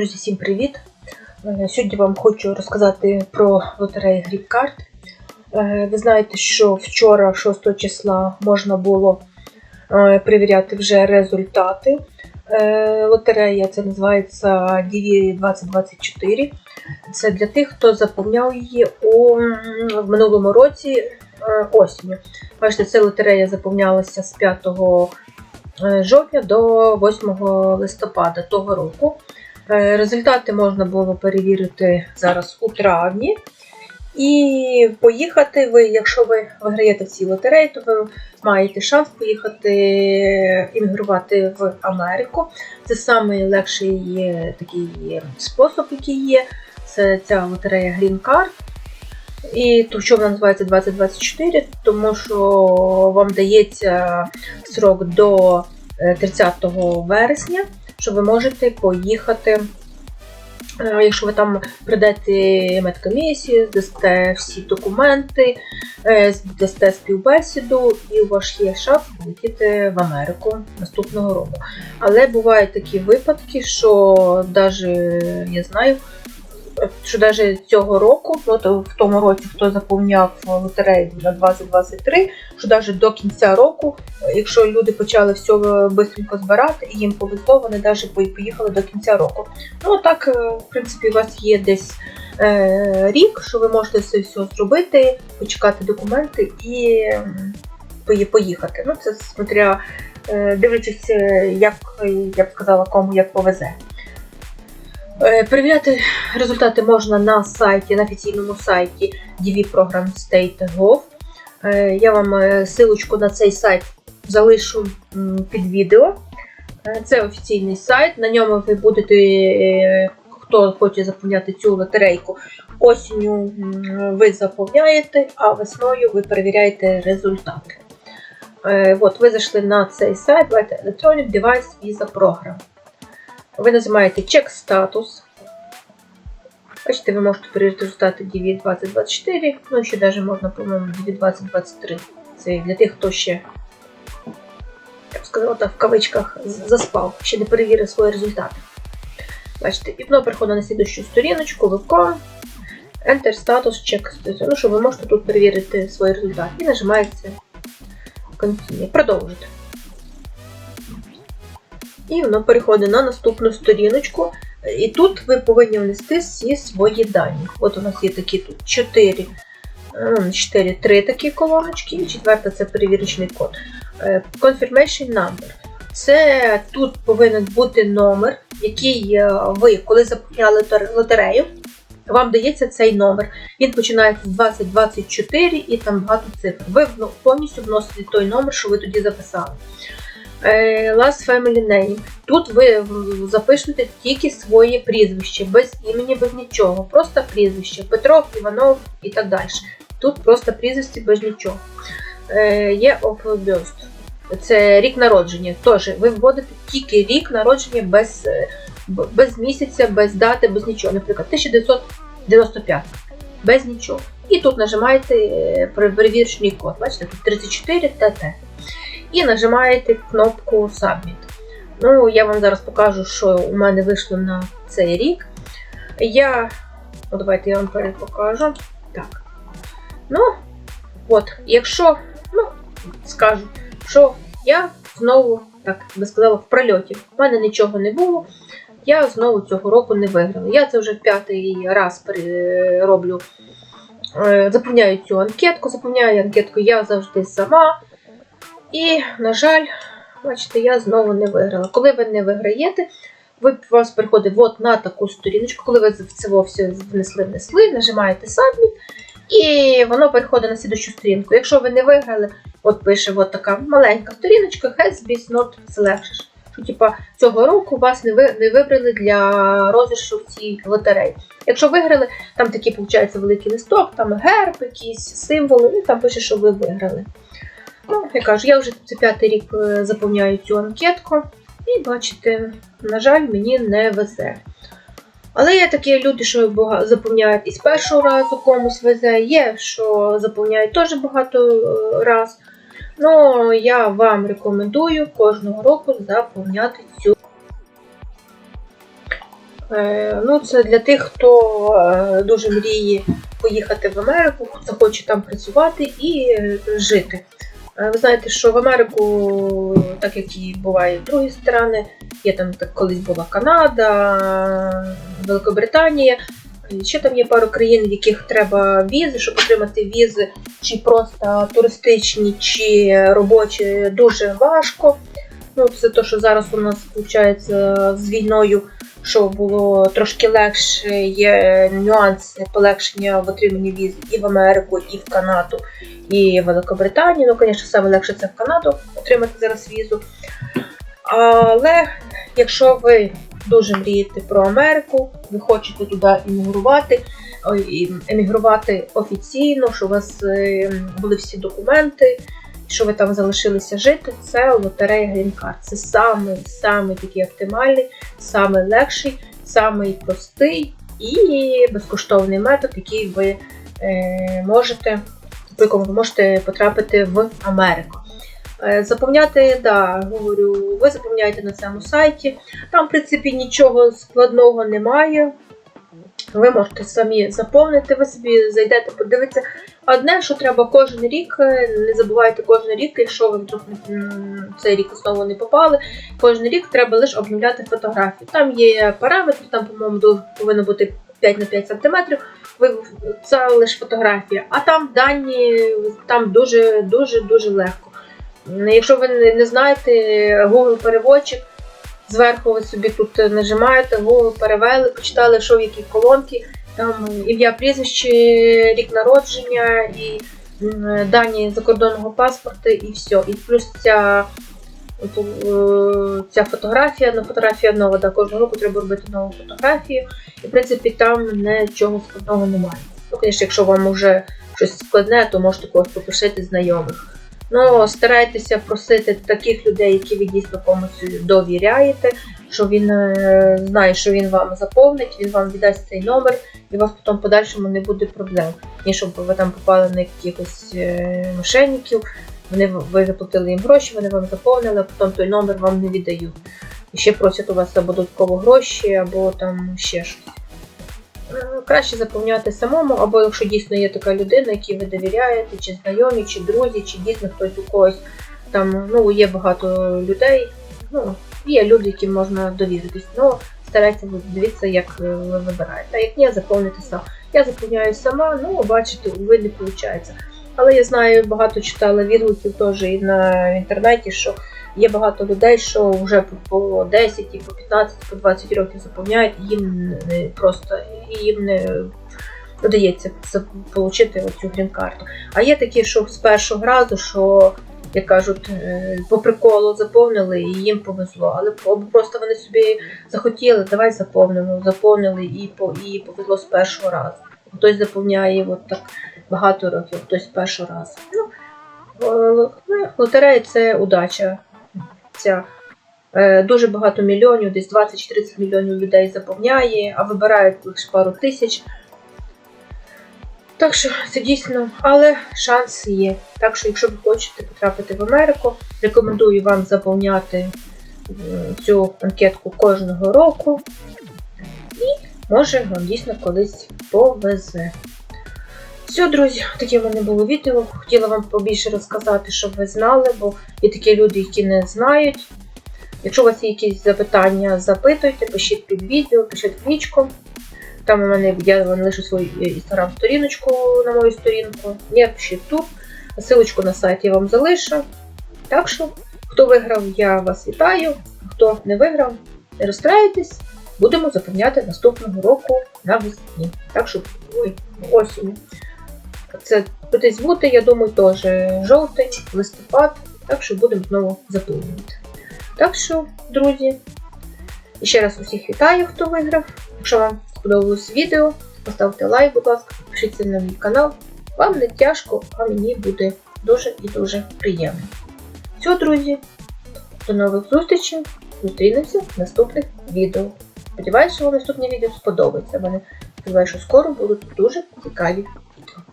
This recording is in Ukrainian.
Друзі, всім привіт! Е, Сьогодні вам хочу розказати про лотерею Гріпкарт. Е, Ви знаєте, що вчора, 6 числа, можна було е, перевіряти вже результати. Лотерея це називається DV 2024. Це для тих, хто заповняв її у, в минулому році осінню. Бачите, ця лотерея заповнялася з 5 е, жовтня до 8 листопада того року. Е, Результати можна було перевірити зараз у травні. І поїхати ви, якщо ви виграєте в цій лотереї, то ви маєте шанс поїхати іммігрувати в Америку. Це найлегший е, такий спосіб, який є. Це ця лотерея Green Card. І то, що вона називається 2024, тому що вам дається срок до е, 30 вересня, що ви можете поїхати. Е, Якщо ви там прийдете медкомісію, здасте всі документи, е, здасте співбесіду, і у вас є шанс полетіти в Америку наступного року. Але бувають такі випадки, що навіть я знаю, що навіть цього року, ну, в тому році, хто заповняв лотерею на 2023, що навіть до кінця року, якщо люди почали все швидко збирати і їм повезло, вони навіть поїхали до кінця року. Ну так, е, в принципі, у вас є десь е, рік, що ви можете це все зробити, почекати документи і поїхати. Ну, це смотря е, дивлячись, е, як я б сказала, кому як повезе. Е, Перевіряти результати можна на сайті, на офіційному сайті dvprogram.state.gov. Е, Я вам е, силочку на цей сайт залишу під відео. Це офіційний сайт. На ньому ви будете, хто хоче заповняти цю лотерейку, осінню ви заповняєте, а весною ви перевіряєте результати. От, ви зайшли на цей сайт, Electronic Device Visa Program. Ви нажимаєте Check статус. Бачите, ви можете перевірити результати DV 2024, ну ще навіть можна, по-моєму, DV 2023. Це для тих, хто ще, я б сказала так, в кавичках заспав, ще не перевірив свої результати. Бачите, воно переходить на слідущу сторіночку, Welcome, Enter Status Check. Ну, що ви можете тут перевірити свої результати. І нажимаєте Continue. Продовжити. І воно переходить на наступну сторіночку. І тут ви повинні внести всі свої дані. От у нас є такі тут 4, 4 3 такі колоночки, і четверта це перевірочний код. Е, Confirmation number. Це тут повинен бути номер, який е, ви, коли заповняли лотерею, вам дається цей номер. Він починається з 2024 і там багато цифр. Ви повністю вносите той номер, що ви тоді записали. Е, Last Family Name. Тут ви запишете тільки своє прізвище, без імені, без нічого. Просто прізвище. Петров, Іванов і так далі. Тут просто прізвище без нічого. Е, Є of. Це рік народження. Тож ви вводите тільки рік народження без, е, без місяця, без дати, без нічого. Наприклад, 1995. Без нічого. І тут нажимаєте перевірочний код. Бачите, тут 34 ТТ і нажимаєте кнопку Submit. Ну, я вам зараз покажу, що у мене вийшло на цей рік. Я. О, давайте я вам перепокажу. Так. Ну, от, якщо, ну, скажу, що я знову, так би сказала, в прольоті. У мене нічого не було. Я знову цього року не виграла. Я це вже п'ятий раз роблю. е, Заповняю цю анкетку. Заповняю анкетку я завжди сама. І, на жаль, бачите, я знову не виграла. Коли ви не виграєте, ви вас приходить от на таку сторіночку, коли ви це все внесли, внесли, нажимаєте Submit, і воно переходить на слідущу сторінку. Якщо ви не виграли, от пише от така маленька сторіночка, has been not selected. Що, типа, цього року вас не, ви, не вибрали для розіграшу в цій лотереї. Якщо виграли, там такий, виходить, великий листок, там герб, якісь символи, і там пише, що ви виграли. Ну, я кажу, я вже це п'ятий рік е, заповняю цю анкетку, і бачите, на жаль, мені не везе. Але є такі люди, що заповняють і з першого разу комусь везе, є, що заповняють теж багато е, раз. Ну, я вам рекомендую кожного року заповняти цю Е, Ну, це для тих, хто дуже мріє поїхати в Америку, захоче там працювати і жити. Е, Ви знаєте, що в Америку, так як і буває в другі страни, є там так колись була Канада, Великобританія. Ще там є пару країн, в яких треба візи, щоб отримати візи, чи просто туристичні, чи робочі, дуже важко. Ну, це те, що зараз у нас виходить з війною, що було трошки легше, є нюанси полегшення в отриманні віз і в Америку, і в Канаду, і в Великобританію. Ну, звісно, саме легше це в Канаду отримати зараз візу. Але якщо ви дуже мрієте про Америку, ви хочете туди іммігрувати, емігрувати офіційно, що у вас е, були всі документи, що ви там залишилися жити, це лотерея Green. Це самий, самий такий оптимальний, самий легший, самий простий і безкоштовний метод, який ви е, можете, по якому ви можете потрапити в Америку. Е, Заповняти, да, говорю, ви заповняєте на цьому сайті. Там, в принципі, нічого складного немає. Ви можете самі заповнити, ви собі зайдете, подивитися. Одне, що треба кожен рік, е, не забувайте кожен рік, якщо ви вдруг цей рік знову не попали, кожен рік треба лише обновляти фотографії. Там є параметри, там, по-моєму, повинно бути 5 на 5 см. Ви це лише фотографія, а там дані там дуже дуже дуже легко. Якщо ви не знаєте Google переводчик, зверху ви собі тут нажимаєте, Google перевели, почитали, що в якій колонки, там ім'я, прізвище, рік народження і дані закордонного паспорта, і все. І плюс ця, е, ця фотографія, ну фотографія нова, да, кожного року треба робити нову фотографію. І в принципі там нічого складного немає. Ну, звісно, якщо вам вже щось складне, то можете когось попросити знайомих. Ну, старайтеся просити таких людей, які ви дійсно комусь довіряєте, що він е, знає, що він вам заповнить, він вам віддасть цей номер, і у вас потім подальшому не буде проблем. Ні, щоб ви там попали на якихось е, мошенників, вони ви заплатили їм гроші, вони вам заповнили, а потім той номер вам не віддають. І ще просять у вас або додатково гроші, або там ще щось. Краще заповняти самому, або якщо дійсно є така людина, якій ви довіряєте, чи знайомі, чи друзі, чи дійсно хтось у когось там ну, є багато людей. Ну, є люди, яким можна довіритись. Ну, старайтеся дивитися, як е, ви вибираєте. А як ні, заповнити сам. Я заповняю сама, ну, бачите, ви не виходить. Але я знаю, багато читала відгуків теж і на інтернеті, що є багато людей, що вже по- по 10, і по 15, по 20 років заповняють, їм не просто їм не вдається отримати оцю грін-карту. А є такі, що з першого разу, що, як кажуть, е, по приколу заповнили і їм повезло. Але просто вони собі захотіли, давай заповнимо, заповнили і, по, і повезло з першого разу. Хтось заповняє от так багато років, хтось з першого разу. Ну, лотерея це удача. Ця. Е, Дуже багато мільйонів, десь 20 чи 30 мільйонів людей заповняє, а вибирають лише пару тисяч. Так що це дійсно, але шанс є. Так що, якщо ви хочете потрапити в Америку, рекомендую вам заповняти цю анкетку кожного року. І може вам дійсно колись повезе. Все, друзі, таке в мене було відео. Хотіла вам побільше розказати, щоб ви знали, бо є такі люди, які не знають. Якщо у вас є якісь запитання, запитуйте, пишіть під відео, пишіть лічку. Там у мене я вам лишу свою інстаграм-сторіночку на мою сторінку. Не пишіть тут. Силочку на сайт я вам залишу. Так що, хто виграв, я вас вітаю. Хто не виграв, не розстраюйтесь. Будемо заповняти наступного року навесні. Так що ой, осінь. Це десь бути, я думаю, теж жовтень, листопад. Так що будемо знову заповнювати. Так що, друзі, ще раз усіх вітаю, хто виграв. Якщо вам сподобалось відео, поставте лайк, будь ласка, підпишіться на мій канал. Вам не тяжко, а мені буде дуже і дуже приємно. Все, друзі, до нових зустрічей. Зустрінемося в наступних відео. Сподіваюся, що вам наступне відео сподобається. Мене сподіваюся, що скоро будуть дуже цікаві.